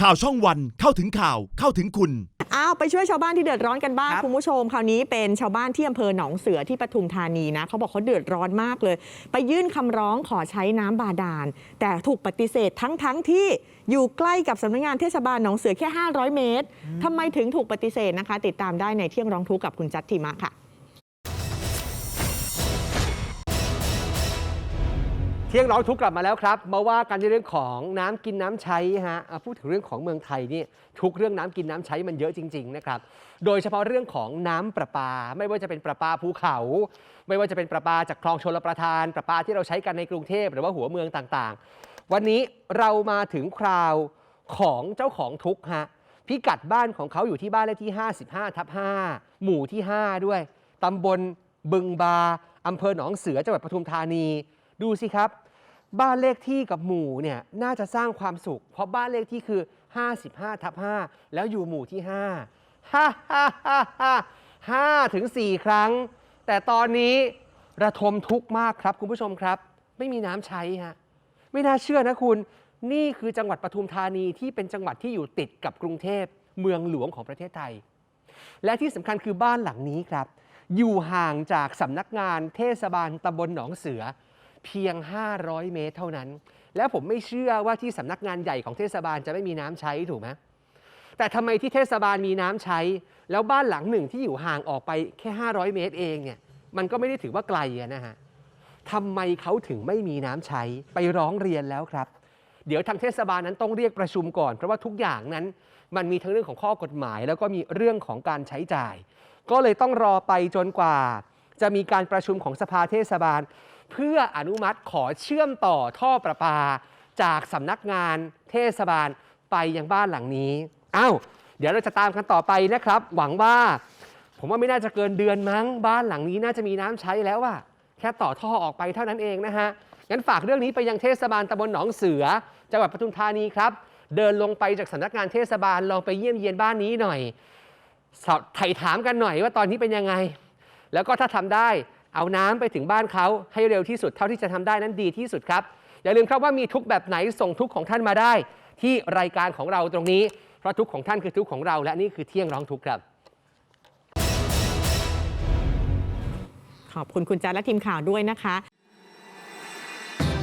ข่าวช่องวันเข้าถึงข่าวเข้าถึงคุณ อ้าวไปช่วยชาวบ้านที่เดือดร้อนกันบ้างครับ คุณผู้ชม คราวนี้เป็นชาวบ้านที่อำเภอหนองเสือที่ปทุมธานีนะเขาบอกเขาเดือดร้อนมากเลย ไปยื่นคำร้องขอใช้น้ำบาดาล แต่ถูกปฏิเสธทั้งทั้งๆที่อยู่ใกล้กับสำนักงานเทศบาลหนองเสือแค่ 500 เมตรทำไมถึงถูกปฏิเสธนะคะ ติดตามได้ในเที่ยงร้องทุกข์กับคุณจัตติมะค่ะ เที่ยงร้องทุกกลับมาแล้วครับ มาว่ากันในเรื่องของน้ำกินน้ำใช้ฮะอะพูดถึงเรื่องของเมืองไทยนี่ทุกเรื่องน้ำกินน้ำใช้มันเยอะจริงๆนะครับ โดยเฉพาะเรื่องของน้ำประปา ไม่ว่าจะเป็นประปาภูเขา ไม่ว่าจะเป็นประปาจากคลองชลประทาน ประปาที่เราใช้กันในกรุงเทพหรือว่าหัวเมืองต่างๆ วันนี้เรามาถึงคราวของเจ้าของทุกฮะพิกัดบ้านของเขาอยู่ที่บ้านเลขที่ 55ทับ5หมู่ที่ 5 ด้วยตำบลบึงบาอำเภอหนองเสือจังหวัดปทุมธานีดูสิครับ บ้านเลขที่กับหมู่เนี่ยน่าจะสร้างความสุข เพราะบ้านเลขที่คือ 55ทับ5แล้วอยู่หมู่ที่5 5 5 5 5 5ถึง4ครั้ง แต่ตอนนี้ระทมทุกข์มากครับคุณผู้ชมครับ ไม่มีน้ำใช้ฮะไม่น่าเชื่อนะคุณ นี่คือจังหวัดปทุมธานีที่เป็นจังหวัดที่อยู่ติดกับกรุงเทพเมืองหลวงของประเทศไทย และที่สำคัญคือบ้านหลังนี้ครับ อยู่ห่างจากสำนักงานเทศบาลตำบลหนองเสือ เพียง 500 เมตรเท่านั้น แล้วผมไม่เชื่อว่าที่สำนักงานใหญ่ของเทศบาลจะไม่มีน้ำใช้ถูกไหมแต่ทำไมที่เทศบาลมีน้ำใช้ แล้วบ้านหลังหนึ่งที่อยู่ห่างออกไปแค่ 500 เมตรเองเนี่ยมันก็ไม่ได้ถือว่าไกลนะฮะทำไมเขาถึงไม่มีน้ำใช้ไปร้องเรียนแล้วครับ เดี๋ยวทางเทศบาลนั้นต้องเรียกประชุมก่อน เพราะว่าทุกอย่างนั้น มันมีทั้งเรื่องของข้อกฎหมาย แล้วก็มีเรื่องของการใช้จ่าย ก็เลยต้องรอไปจนกว่า จะมีการประชุมของสภาเทศบาล เพื่ออนุมัติขอเชื่อมต่อท่อประปา จากสำนักงานเทศบาลไปยังบ้านหลังนี้อ้าวเดี๋ยวเราจะตามกันต่อไปนะครับ หวังว่า ผมว่าไม่น่าจะเกินเดือนมั้งบ้านหลังนี้น่าจะมีน้ำใช้แล้วอะแค่ต่อท่อออกไปเท่านั้นเองนะฮะงั้นฝากเรื่องนี้ไปยังเทศบาลตำบลหนองเสือจังหวัดปทุมธานีครับ เดินลงไปจากสำนักงานเทศบาลลองไปเยี่ยมเยียนบ้านนี้หน่อยสอบไถ่ถามกันหน่อยว่าตอนนี้เป็นยังไง แล้วก็ถ้าทำได้ เอาน้ำไปถึงบ้านเขาให้เร็วที่สุดเท่าที่จะทำได้นั้นดีที่สุดครับ อย่าลืมครับว่ามีทุกข์แบบไหนส่งทุกข์ของท่านมาได้ ที่รายการของเราตรงนี้ เพราะทุกข์ของท่านคือทุกข์ของเรา และนี่คือเที่ยงร้องทุกข์ครับ ขอบคุณคุณจัดและทีมข่าวด้วยนะคะ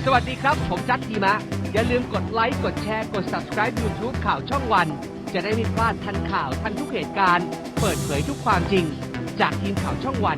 สวัสดีครับ ผมจัดทีมะ อย่าลืมกดไลค์กดแชร์กด subscribe YouTube ข่าวช่องวัน จะได้ไม่พลาดทันข่าวทันทุกเหตุการณ์ เปิดเผยทุกความจริง จากทีมข่าวช่องวัน